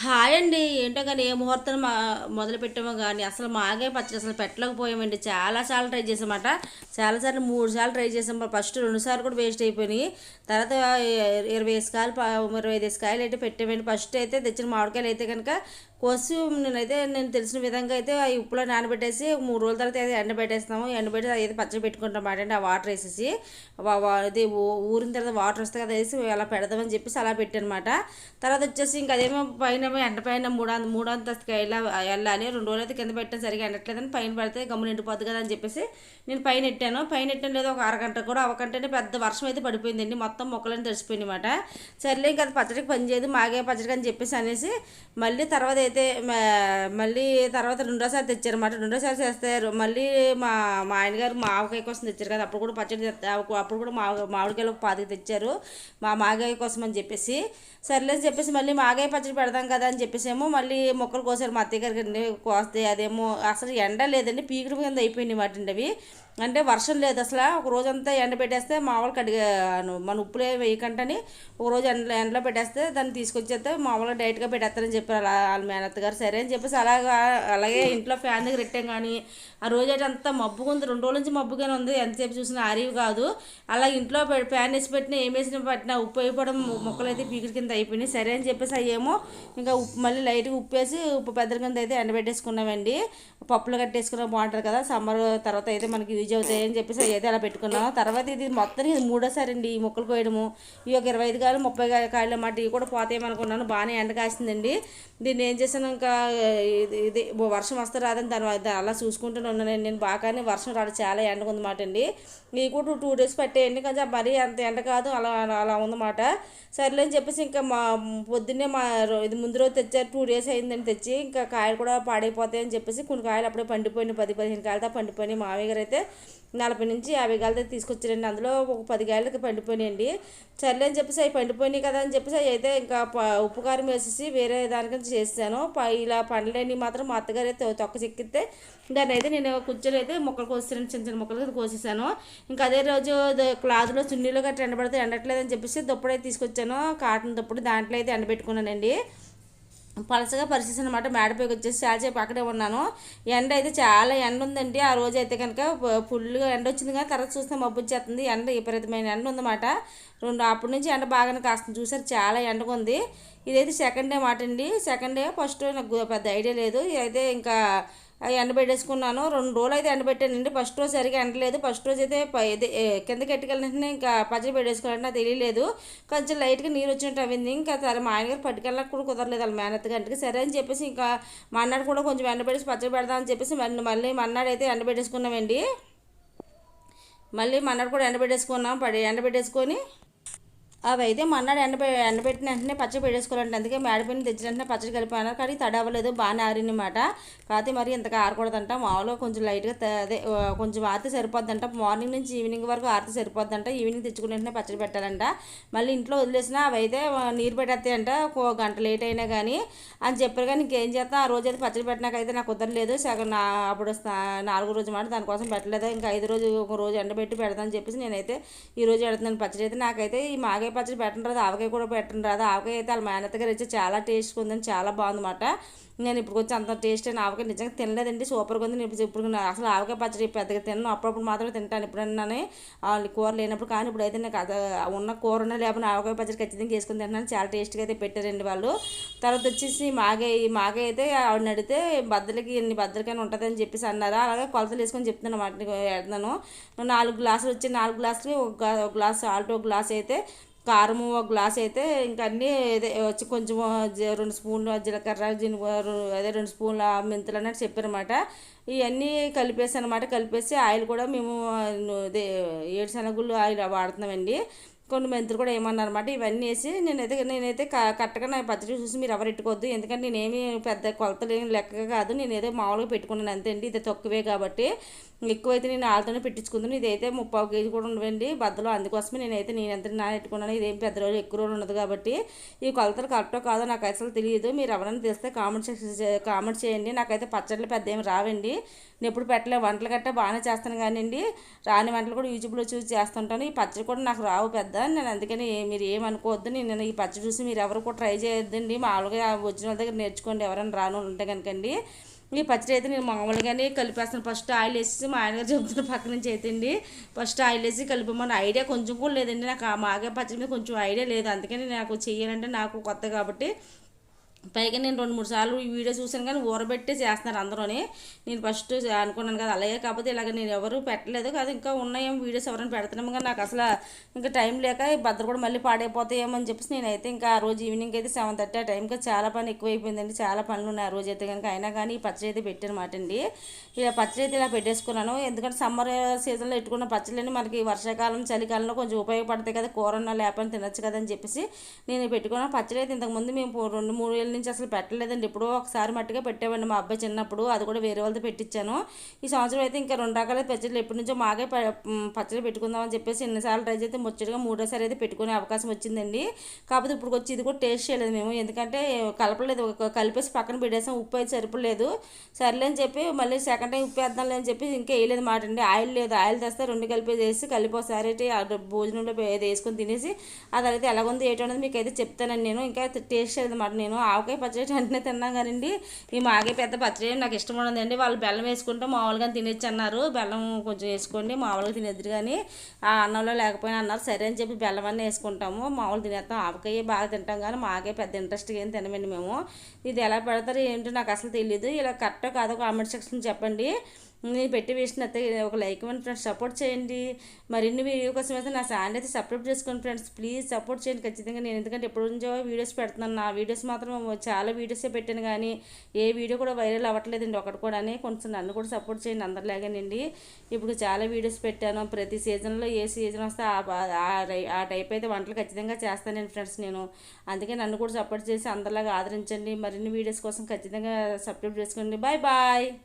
Ha! అండి ఏంటో కానీ ఏ ముహూర్తం మా మొదలు పెట్టామో కానీ అసలు మాగే పచ్చడి అసలు పెట్టలేకపోయామండి. చాలా సార్లు ట్రై చేసామట చాలాసార్లు మూడు సార్లు ట్రై చేసాం ఫస్ట్ రెండు సార్లు కూడా వేస్ట్ అయిపోయినాయి. తర్వాత ఇరవై ఐదు కాయలు ఇరవై ఐదు కాయలు అయితే పెట్టామండి. ఫస్ట్ అయితే తెచ్చిన మామిడికాయలు అయితే కనుక కోసి నేనైతే నేను తెలిసిన విధంగా అయితే ఆ ఉప్పులో నానబెట్టేసి మూడు రోజుల తర్వాత అయితే ఎండబెట్టేస్తాము. ఎండబెట్టి అయితే పచ్చడి పెట్టుకుంటాం మాట ఆ వాటర్ వేసేసి అది ఊరిన తర్వాత వాటర్ వస్తే కదా వేసి అలా పెడదామని చెప్పేసి అలా పెట్టానమాట తర్వాత వచ్చేసి ఇంకా అదేమో పైన ఎండ పైన మూడు మూడు అంతస్తుకి వెళ్ళా వెళ్ళాలి రెండు రోజులు అయితే కింద పెట్టడం సరిగా ఎండట్లేదని పైన పెడితే గమ్మున ఎండిపోద్ది కదా అని చెప్పేసి నేను పైన ఎట్టాను. పైన ఎట్టడం లేదు ఒక అరగంట కూడా అవ్వకంటేనే పెద్ద వర్షం అయితే పడిపోయిందండి. మొత్తం మొక్కలని తడిసిపోయింది అనమాట సర్లే ఇంకా పచ్చడికి పని చేయదు మాగే పచ్చడికి అని చెప్పేసి అనేసి మళ్ళీ తర్వాత అయితే మళ్ళీ తర్వాత రెండోసారి తెచ్చారన్నమాట. రెండోసారి చేస్తే మళ్ళీ మా మా ఆయన గారు మావకాయ కోసం తెచ్చారు కదా. అప్పుడు కూడా పచ్చడి అప్పుడు కూడా మావ మామిడికాయలు పాతికి తెచ్చారు మా మాగాయ కోసం అని చెప్పేసి. సర్లే చెప్పేసి మళ్ళీ మాగాయ పచ్చడి పెడదాం కదా అని చెప్పేసి ఏమో మళ్ళీ మొక్కలు కోసారు మా అత్తయ్య గారికి కోస్తే అదేమో అసలు ఎండ లేదండి పీకుడు కింద అయిపోయింది మాట అవి. అంటే వర్షం లేదు అసలు. ఒక రోజంతా ఎండ పెట్టేస్తే మామూలు కడిగా మన ఉప్పులే వేయకంటని ఒక రోజు ఎండ ఎండలో పెట్టేస్తే దాన్ని తీసుకొచ్చేస్తే మామూలుగా డైరెక్ట్గా పెట్టేస్తారని చెప్పారు. అలా వాళ్ళ మేనత్త గారు సరే అని చెప్పేసి అలాగా అలాగే ఇంట్లో ఫ్యాన్ దగ్గర పెట్టాం కానీ ఆ రోజు అయితే అంతా మబ్బుగా ఉంది. రెండు రోజుల నుంచి మబ్బుగానే ఉంది. ఎంతసేపు చూసినా అరివి కాదు. అలా ఇంట్లో ఫ్యాన్ వేసి పెట్టినా ఏం వేసిన పట్టినా ఉప్పు అయిపోవడం మొక్కలు అయితే పీకిడి కింద అయిపోయినాయి. సరే అని చెప్పేసి అయ్యేమో ఇంకా ఉప్పు మళ్ళీ లైట్గా ఉప్పు వేసి ఉప్పు పెద్దల కింద అయితే ఎండబెట్టేసుకున్నామండి. పప్పులు కట్టేసుకున్నా. బాగుంటుంది కదా. సమ్మర్ తర్వాత అయితే మనకి యూజ్ అవుతాయని చెప్పేసి అయితే అలా పెట్టుకున్నాం. తర్వాత ఇది మొత్తం ఇది మూడోసారి అండి ఈ మొక్కలు కోయడము. ఈ ఒక ఇరవై ఐదు కాయలు ముప్పై కాయలు అన్నమాట ఇవి కూడా పోతాయమనుకున్నాను బాగానే ఎండ కాసిందండి. దీన్ని ఏం చేశాను ఇంకా ఇది వర్షం వస్తే రాదని దాని అలా చూసుకుంటూనే ఉన్నాను. నేను బాగానే వర్షం రాడు చాలా ఎండగా ఉందన్నమాట అండి. ఇవి కూడా టూ డేస్ పట్టేయండి. కొంచెం మరీ అంత ఎండ కాదు అలా అలా ఉందన్నమాట. సర్లే అని చెప్పేసి ఇంకా మా పొద్దున్నే మా ఇది ముందు రోజు తెచ్చారు. టూ డేస్ అయిందని తెచ్చి. ఇంకా కాయలు కూడా పాడైపోతాయని చెప్పేసి కొన్ని కాయలు అప్పుడే పండిపోయినాయి. పది పదిహేను కాయలతో పండిపోయినాయి. మామయ్య గారు అయితే నలభై నుంచి యాభై గాలతో తీసుకొచ్చారండి. అందులో ఒక పది గాయలకి పండిపోయినాయండి. సర్లే అని చెప్పేసి అవి పండిపోయినాయి కదా అని చెప్పేసి అవి అయితే ఇంకా ఉప్పు కారం వేసేసి వేరే దానికి చేస్తాను ఇలా పండ్లని మాత్రం మా అత్తగారు అయితే తొక్క చెక్కితే దాన్ని అయితే నేను కూర్చొని అయితే మొక్కలు కోసాను చిన్న చిన్న మొక్కలు కోసేసాను. ఇంకా అదే రోజు క్లాత్లో చున్నీలో గట్రా ఎండబడితే ఎండట్లేదని చెప్పేసి దుప్పడైతే తీసుకొచ్చాను. కాటన్ దుప్పటి దాంట్లో అయితే ఎండబెట్టుకున్నానండి. పలసగా పరిస్థితి అనమాట మేడపైకి వచ్చేసి చాలాసేపు అక్కడే ఉన్నాను. ఎండ అయితే చాలా ఎండ ఉందండి. ఆ రోజు అయితే కనుక ఫుల్గా ఎండ వచ్చింది కానీ తర్వాత చూస్తే మబ్బు వచ్చేస్తుంది. ఎండ విపరీతమైన ఎండ ఉందన్నమాట. రెండు అప్పటి నుంచి ఎండ బాగానే కాస్తుంది. చూసారు చాలా ఎండగా ఉంది. ఇదైతే సెకండ్ డే మాట అండి. సెకండ్ డే ఫస్ట్ నాకు పెద్ద ఐడియా లేదు. ఇదైతే ఇంకా అవి ఎండబెట్టేసుకున్నాను. రెండు రోజులు అయితే ఎండబెట్టానండి. ఫస్ట్ రోజు సరిగా ఎండలేదు. ఫస్ట్ రోజు అయితే కిందకి ఎట్టుకెళ్ళిన ఇంకా పచ్చడి పెట్టేసుకోవాలంటే నాకు తెలియలేదు. కొంచెం లైట్గా నీరు వచ్చినట్టు అయింది. ఇంకా సరే మా ఆయనగారు పట్టుకెళ్ళక కూడా కుదరలేదు. వాళ్ళ మేనత్ గంటకి సరే అని చెప్పేసి ఇంకా మన్నాడు కూడా కొంచెం ఎండబెట్టేసి పచ్చడి పెడదామని చెప్పేసి మళ్ళీ మళ్ళీ మన్నాడు అయితే ఎండబెట్టేసుకున్నామండి. మళ్ళీ మన్నాడు కూడా ఎండబెట్టేసుకున్నాం. పడి ఎండబెట్టేసుకొని అవి అయితే మన్నాడు ఎండ ఎండబెట్టిన వెంటనే పచ్చడి పెట్టేసుకోవాలంటే. అందుకే మేడపిండి తెచ్చిన వెంటనే పచ్చడి కలిపాను. కానీ తడవలేదు బాగానే ఆరినమాట కాకపోతే మరి ఇంత ఆరకూడదంట. మామూలుగా కొంచెం లైట్గా అదే కొంచెం ఆరితే సరిపోద్దంట. మార్నింగ్ నుంచి ఈవినింగ్ వరకు ఆరితే సరిపోద్దంట. ఈవినింగ్ తెచ్చుకునే వెంటనే పచ్చడి పెట్టాలంట. మళ్ళీ ఇంట్లో వదిలేసినా అవి అయితే నీరు పెట్టేస్తాయంట. ఒక గంట లేట్ అయినా కానీ అని చెప్పారు కానీ ఇంకేం చేస్తాం? ఆ రోజు అయితే పచ్చడి పెట్టినాకైతే నాకు కుదరలేదు. సగం నా అప్పుడు నాలుగు రోజు మాట దానికోసం పెట్టలేదు. ఇంకా ఐదు రోజు ఒక రోజు ఎండబెట్టి పెడతానని చెప్పేసి నేనైతే ఈ రోజు పెడుతున్నాను పచ్చడి. అయితే నాకైతే ఈ మాగే ఆవకాయ పచ్చడి పెట్టడం రాదు ఆవకాయ కూడా పెట్టడం రాదు. ఆవకాయ అయితే వాళ్ళ మేనత్త గారు ఇచ్చి చాలా టేస్ట్గా ఉందని చాలా బాగుందన్నమాట. నేను ఇప్పుడు వచ్చి అంత టేస్ట్ అయిన ఆవకాయ నిజంగా తినలేదండి సూపర్గా ఉంది. నేను ఇప్పుడు అసలు ఆవకాయ పచ్చడి పెద్దగా తిన్నాను అప్పుడప్పుడు మాత్రమే తింటాను ఎప్పుడన్నా. కూర లేనప్పుడు కానీ ఇప్పుడు అయితే నాకు ఉన్న కూర ఉన్న లేకపోతే ఆవకాయ పచ్చడి ఖచ్చితంగా చేసుకుని తింటున్నాను. చాలా టేస్ట్గా అయితే పెట్టారండి వాళ్ళు. తర్వాత వచ్చేసి మాగే మాగే అయితే ఆవిడని అడిగితే బద్దలకి ఎన్ని బద్దలకైనా ఉంటుందని చెప్పేసి అన్నారు? అలాగే కొలతలు వేసుకొని చెప్తున్నాను వాటిని వెళ్తున్నాను నాలుగు గ్లాసులు వచ్చి నాలుగు గ్లాసులు ఒక గ్లాస్ ఆల్టో గ్లాస్ అయితే కారము ఒక గ్లాస్ అయితే ఇంకా అన్నీ వచ్చి కొంచెం రెండు స్పూన్లు జీలకర్ర జీలకర్ర అదే రెండు స్పూన్ల మెంతులు అన్నట్టు చెప్పారనమాట ఇవన్నీ కలిపేసి అనమాట కలిపేసి ఆయిల్ కూడా మేము అదే ఏడు శనగుళ్ళు ఆయిల్ వాడుతున్నామండి. కొన్ని మెంతులు కూడా ఏమన్నారన్నమాట ఇవన్నీ వేసి నేనైతే నేనైతే కరెక్ట్గా నా పచ్చడి చూసి మీరు ఎవరు పెట్టుకోవద్దు ఎందుకంటే నేనేమి పెద్ద కొలతలు ఏమి లెక్క కాదు. నేను ఏదో మామూలుగా పెట్టుకున్నాను అంతే అండి. ఇది తక్కువే కాబట్టి ఎక్కువైతే నేను వాళ్ళతోనే పెట్టించుకుందాను ఇదైతే ముప్పై కేజీ కూడా ఉండవండి. బద్దలో అందుకోసమే నేనైతే నేను ఎంత నా పెట్టుకున్నాను ఇదేం పెద్ద రోజు ఎక్కువ రోజు ఉండదు కాబట్టి ఈ కొలతలు కరెక్టో కాదో నాకు అసలు తెలియదు. మీరు ఎవరైనా తెలిస్తే కామెంట్ కామెంట్ చేయండి. నాకైతే పచ్చళ్ళు పెద్ద ఏమి రావండి. నేను ఎప్పుడు పెట్టలే వంటలు గట్టా బాగానే చేస్తాను కానివ్వండి. రాని వంటలు కూడా యూట్యూబ్లో చూసి చేస్తుంటాను. ఈ పచ్చడి కూడా నాకు రావు పెద్ద కదా నేను అందుకని మీరు ఏమనుకోవద్దు. నేను ఈ పచ్చడి చూసి మీరు ఎవరు కూడా ట్రై చేయొద్దండి. మామూలుగా వచ్చిన వాళ్ళ దగ్గర నేర్చుకోండి. ఎవరైనా రాను ఉంటే కనుకండి. ఈ పచ్చడి అయితే నేను మామూలుగానే కలిపేస్తాను. ఫస్ట్ ఆయిల్ వేసి మా ఆయనగారు చెబుతున్న పక్క నుంచి అయితే అండి. ఫస్ట్ ఆయిల్ వేసి కలిపమని ఐడియా కొంచెం కూడా లేదండి. నాకు ఆ మాగే పచ్చడి మీద కొంచెం ఐడియా లేదు. అందుకని నాకు చేయాలంటే నాకు కొత్త కాబట్టి పైగా నేను రెండు మూడు సార్లు ఈ వీడియో చూశాను కానీ ఊరబెట్టే చేస్తున్నారు అందరూనే. నేను ఫస్ట్ అనుకున్నాను కదా అలాగే కాకపోతే ఇలాగ నేను ఎవరు పెట్టలేదు కాదు ఇంకా ఉన్నాయేం వీడియోస్ ఎవరైనా పెడుతున్నాము కానీ నాకు అసలు ఇంకా టైం లేక ఈ భద్ర కూడా మళ్ళీ పాడైపోతాయేమో అని చెప్పేసి నేనైతే ఇంకా ఆ రోజు ఈవినింగ్ అయితే సెవెన్ థర్టీ ఆ టైంకి చాలా పని ఎక్కువైపోయిందండి. చాలా పనులు ఉన్నాయి ఆ రోజు అయితే కనుక. అయినా కానీ ఈ పచ్చడి అయితే పెట్టానమాట అండి. ఇలా పచ్చడి అయితే ఇలా పెట్టేసుకున్నాను. ఎందుకంటే సమ్మర్ సీజన్లో పెట్టుకున్న పచ్చళ్ళని మనకి వర్షాకాలం చలికాలంలో కొంచెం ఉపయోగపడతాయి కదా కూరన్న లేపని తినచ్చు కదా అని చెప్పేసి నేను పెట్టుకున్న పచ్చడి అయితే ఇంతకుముందు మేము రెండు మూడు ఏళ్ళ నుంచి అసలు పెట్టలేదండి. ఎప్పుడో ఒకసారి మట్టుగా పెట్టేవాడిని మా అబ్బాయి చిన్నప్పుడు. అది కూడా వేరే వాళ్ళతో పెట్టించాను ఈ సంవత్సరం అయితే ఇంకా రెండు రకాల పచ్చళ్ళు ఎప్పటి నుంచో మాగే పచ్చడి పెట్టుకుందామని చెప్పేసి ఎన్నిసార్లు ట్రై చేస్తే ముచ్చటగా మూడోసారి అయితే పెట్టుకునే అవకాశం వచ్చిందండి. కాకపోతే ఇప్పుడు వచ్చి ఇది కూడా టేస్ట్ చేయలేదు మేము. ఎందుకంటే కలపలేదు. కలిపేసి పక్కన పెట్టేసాం. ఉప్పు అయితే సరిపోలేదు సర్లే అని చెప్పి మళ్ళీ సెకండ్ టైం ఉప్పు వేద్దాంలే అని చెప్పి ఇంకా వేయలేదు మాట అండి. ఆయిల్ లేదు. ఆయిల్ తెస్తే రెండు కలిపి వేసి కలిపి ఒకసారి భోజనంలో వేసుకొని తినేసి అది అయితే ఎలాగుంది ఏంటో అనేది మీకు అయితే చెప్తానండి నేను. ఇంకా టేస్ట్ చేయలేదు మాట నేను. ఆవకాయ పచ్చడి వెంటనే తిన్నాం కానండి ఈ మాగే పెద్ద పచ్చడి నాకు ఇష్టం ఉండదండి. వాళ్ళు బెల్లం వేసుకుంటే మామూలుగా తినొచ్చు అన్నారు. బెల్లం కొంచెం వేసుకోండి మామూలుగా తినేద్దరు కానీ ఆ అన్నంలో లేకపోయినా అన్నారు. సరే అని చెప్పి బెల్లం అన్నీ వేసుకుంటాము. మామూలు తినేస్తాం. ఆవకాయ బాగా తింటాం కానీ మాకే పెద్ద ఇంట్రెస్ట్గా ఏం తినమండి మేము. ఇది ఎలా పెడతారు ఏంటో నాకు అసలు తెలియదు ఇలా కరెక్టో కాదో కామెంట్ సెక్షన్ చెప్పండి. నేను పెట్టి వేసిన ఒక లైక్ ఇవ్వండి ఫ్రెండ్స్ సపోర్ట్ చేయండి. మరిన్ని వీడియో కోసం అయితే నా ఛానల్ అయితే సబ్స్క్రైబ్ చేసుకోండి ఫ్రెండ్స్. ప్లీజ్ సపోర్ట్ చేయండి ఖచ్చితంగా. నేను ఎందుకంటే ఎప్పుడు నుంచో వీడియోస్ పెడుతున్నాను. నా వీడియోస్ మాత్రం చాలా వీడియోసే పెట్టాను కానీ ఏ వీడియో కూడా వైరల్ అవ్వట్లేదండి ఒకటి కూడా కొంచెం నన్ను కూడా సపోర్ట్ చేయండి అందరిలాగానండి. ఇప్పుడు చాలా వీడియోస్ పెట్టాను. ప్రతి సీజన్లో ఏ సీజన్ వస్తే ఆ టైప్ అయితే వంటలు ఖచ్చితంగా చేస్తానండి ఫ్రెండ్స్ నేను. అందుకే నన్ను కూడా సపోర్ట్ చేసి అందరిలాగా ఆదరించండి. మరిన్ని వీడియోస్ కోసం ఖచ్చితంగా సబ్స్క్రైబ్ చేసుకోండి. Bye bye.